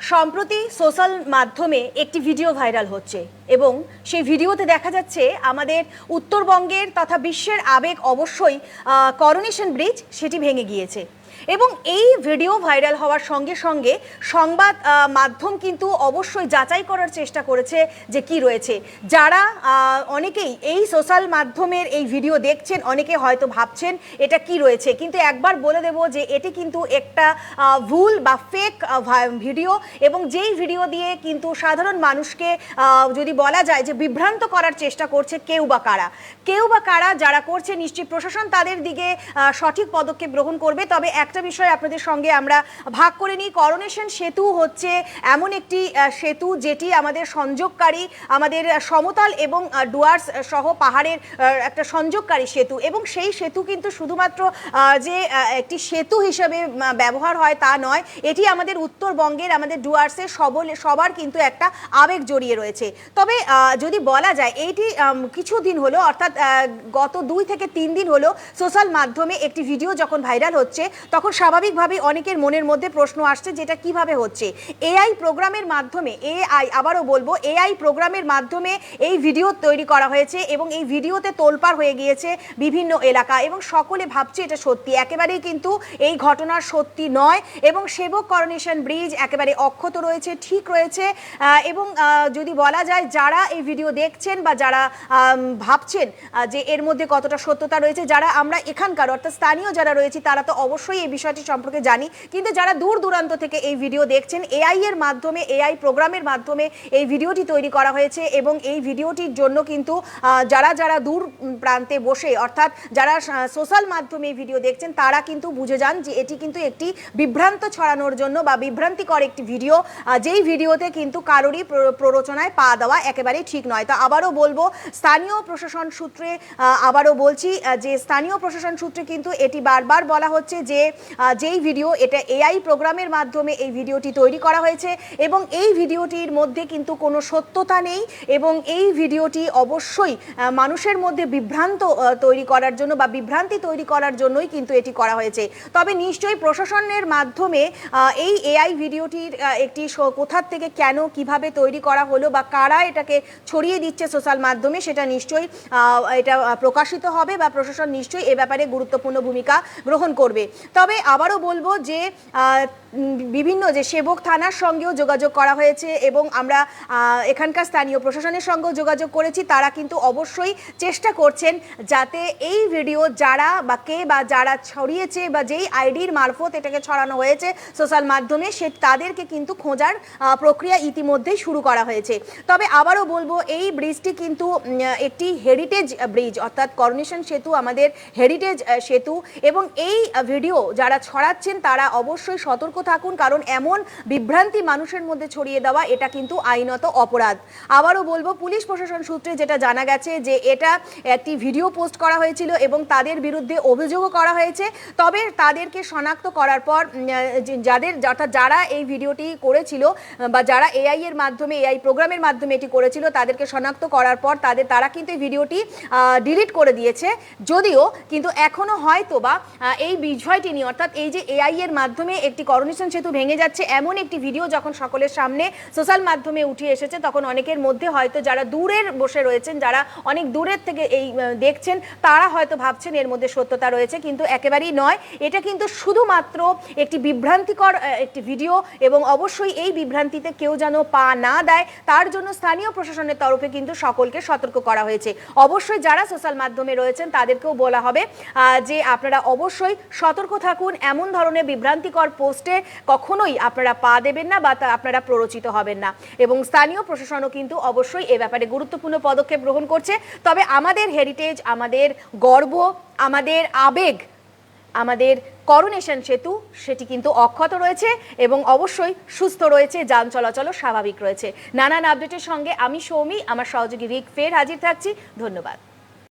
সম্প্রতি সোশ্যাল মাধ্যমে একটি ভিডিও ভাইরাল হচ্ছে এবং সেই ভিডিওতে দেখা যাচ্ছে আমাদের উত্তরবঙ্গের তথা বিশ্বের আবেগ অবশ্যই করোনেশন ব্রিজ সেটি ভেঙে গিয়েছে। এবং এই ভিডিও ভাইরাল হওয়ার সঙ্গে সঙ্গে সংবাদ মাধ্যম কিন্তু অবশ্যই যাচাই করার চেষ্টা করেছে যে কি রয়েছে। যারা অনেকেই এই সোশ্যাল মাধ্যমের এই ভিডিও দেখছেন, অনেকে হয়তো ভাবছেন এটা কি রয়েছে। কিন্তু একবার বলে দেব যে এটি কিন্তু একটা ভুল বা ফেক ভিডিও এবং যেই ভিডিও দিয়ে কিন্তু সাধারণ মানুষকে যদি বলা যায় যে বিভ্রান্ত করার চেষ্টা করছে কেউ বা কারা। কেউ বা কারা যারা করছে, নিশ্চয়ই প্রশাসন তাদের দিকে সঠিক পদক্ষেপ গ্রহণ করবে। তবে একটা বিষয় আপনাদের সঙ্গে আমরা ভাগ করে নিই। করোনেশন সেতু হচ্ছে এমন একটি সেতু যেটি আমাদের সংযোগকারী, আমাদের সমতল এবং ডুয়ার্স সহ পাহাড়ের একটা সংযোগকারী সেতু। এবং সেই সেতু কিন্তু শুধুমাত্র যে একটি সেতু হিসেবে ব্যবহার হয় তা নয়, এটি আমাদের উত্তরবঙ্গের, আমাদের ডুয়ার্সের সবল, সবার কিন্তু একটা আবেগ জড়িয়ে রয়েছে। তবে যদি বলা যায় এইটি কিছুদিন হলো, অর্থাৎ গত দুই থেকে তিন দিন হলো, সোশ্যাল মাধ্যমে একটি ভিডিও যখন ভাইরাল হচ্ছে তখন স্বাভাবিকভাবেই অনেকের মনের মধ্যে প্রশ্ন আসছে যেটা কীভাবে হচ্ছে। এআই প্রোগ্রামের মাধ্যমে এআই আবারও বলব এআই প্রোগ্রামের মাধ্যমে এই ভিডিও তৈরি করা হয়েছে এবং এই ভিডিওতে তোলপাড় হয়ে গিয়েছে বিভিন্ন এলাকা এবং সকলে ভাবছে এটা সত্যি। একেবারেই কিন্তু এই ঘটনার সত্যি নয় এবং সেবক করোনেশন ব্রিজ একেবারে অক্ষত রয়েছে, ঠিক রয়েছে। এবং যদি বলা যায় যারা এই ভিডিও দেখছেন বা যারা ভাবছেন যে এর মধ্যে কতটা সত্যতা রয়েছে, যারা আমরা এখানকার অর্থাৎ স্থানীয় যারা রয়েছে তারা তো অবশ্যই এই বিষয়টি সম্পর্কে জানি, কিন্তু যারা দূর দূরান্ত থেকে এই ভিডিও দেখছেন এআই এর মাধ্যমে এআই প্রোগ্রামের মাধ্যমে এই ভিডিওটি তৈরি করা হয়েছে এবং এই ভিডিওটির জন্য কিন্তু যারা যারা দূর প্রান্তে বসে, অর্থাৎ যারা সোশ্যাল মাধ্যমে এই ভিডিও দেখছেন, তারা কিন্তু বুঝে যান যে এটি কিন্তু একটি বিভ্রান্ত ছড়ানোর জন্য বা বিভ্রান্তিকর একটি ভিডিও যেই ভিডিওতে কিন্তু কারোরই প্র- প্ররোচনায় পা দেওয়া একেবারেই ঠিক নয়। তো আবারও বলব, স্থানীয় প্রশাসন সূত্রে আবারও বলছি যে স্থানীয় প্রশাসন সূত্রে কিন্তু এটি বারবার বলা হচ্ছে যে যেই ভিডিও, এটা এআই প্রোগ্রামের মাধ্যমে এই ভিডিওটি তৈরি করা হয়েছে এবং এই ভিডিওটির মধ্যে কিন্তু কোনো সত্যতা নেই এবং এই ভিডিওটি অবশ্যই মানুষের মধ্যে বিভ্রান্ত তৈরি করার জন্য বা বিভ্রান্তি তৈরি করার জন্যই কিন্তু এটি করা হয়েছে। তবে নিশ্চয়ই প্রশাসনের মাধ্যমে এই এআই ভিডিওটির একটি কোথার থেকে কেন, কীভাবে তৈরি করা হলো বা কারা এটাকে ছড়িয়ে দিচ্ছে সোশ্যাল মাধ্যমে, সেটা নিশ্চয়ই এটা প্রকাশিত হবে বা প্রশাসন নিশ্চয়ই এ ব্যাপারে গুরুত্বপূর্ণ ভূমিকা গ্রহণ করবে। তবে আবারও বলব যে বিভিন্ন যে সেবক থানার সঙ্গেও যোগাযোগ করা হয়েছে এবং আমরা এখানকার স্থানীয় প্রশাসনের সঙ্গেও যোগাযোগ করেছি। তারা কিন্তু অবশ্যই চেষ্টা করছেন যাতে এই ভিডিও যারা বা কে বা যারা ছড়িয়েছে বা যেই আইডির মারফত এটাকে ছড়ানো হয়েছে সোশ্যাল মাধ্যমে, সে তাদেরকে কিন্তু খোঁজার প্রক্রিয়া ইতিমধ্যেই শুরু করা হয়েছে। তবে আবারও বলব, এই ব্রিজটি কিন্তু একটি হেরিটেজ ব্রিজ অর্থাৎ করোনেশন সেতু, আমাদের হেরিটেজ সেতু এবং এই ভিডিও যারা ছড়াচ্ছেন, তারা অবশ্যই সতর্ক থাকুন, কারণ এমন বিভ্রান্তি মানুষের মধ্যে ছড়িয়ে দেওয়া, এটা কিন্তু আইনত অপরাধ। আবারও বলব, পুলিশ প্রশাসন সূত্রে যেটা জানা গেছে যে, এটা একটি ভিডিও পোস্ট করা হয়েছিল এবং তাদের বিরুদ্ধে অভিযোগও করা হয়েছে। তবে তাদেরকে শনাক্ত করার পর যাদের, অর্থাৎ যারা এই ভিডিওটি করেছিল, বা যারা এআই এর মাধ্যমে, এআই প্রোগ্রামের মাধ্যমে এটি করেছিল, তাদেরকে শনাক্ত করার পর তাদের, তারা কিন্তু এই ভিডিওটি ডিলিট করে দিয়েছে। যদিও, কিন্তু এখনও হয়তো বা এই বিষয়টি নিয়ে অর্থাৎ এই যে এআই এর মাধ্যমে একটি করোনেশন সেতু ভেঙে যাচ্ছে, এমন একটি ভিডিও যখন সকলের সামনে সোশ্যাল মাধ্যমে উঠে এসেছে, তখন অনেকের মধ্যে হয়তো যারা দূরের বসে রয়েছেন, যারা অনেক দূরের থেকে এই দেখছেন, তারা হয়তো ভাবছেন এর মধ্যে সত্যতা রয়েছে, কিন্তু একেবারেই নয়। এটা কিন্তু শুধুমাত্র একটি বিভ্রান্তিকর একটি ভিডিও এবং অবশ্যই এই বিভ্রান্তিতে কেউ যেন পা না দেয়, তার জন্য স্থানীয় প্রশাসনের তরফে কিন্তু সকলকে সতর্ক করা হয়েছে। অবশ্যই যারা সোশ্যাল মাধ্যমে রয়েছেন, তাদেরকেও বলা হবে যে আপনারা অবশ্যই সতর্ক থাকুন, এমন ধরনের বিভ্রান্তিকর পোস্টে কখনোই আপনারা পা দেবেন না বা আপনারা প্ররোচিত হবেন না। এবং স্থানীয় প্রশাসনও কিন্তু অবশ্যই এ ব্যাপারে গুরুত্বপূর্ণ পদক্ষেপ গ্রহণ করছে। তবে আমাদের হেরিটেজ আমাদের গর্ব, আমাদের আবেগ, আমাদের করোনেশন সেতু, সেটি কিন্তু অক্ষত রয়েছে এবং অবশ্যই সুস্থ রয়েছে, যান চলাচলও স্বাভাবিক রয়েছে। নানান আপডেটের সঙ্গে আমি সৌমি, আমার সহযোগী রিক ফের হাজির থাকছি। ধন্যবাদ।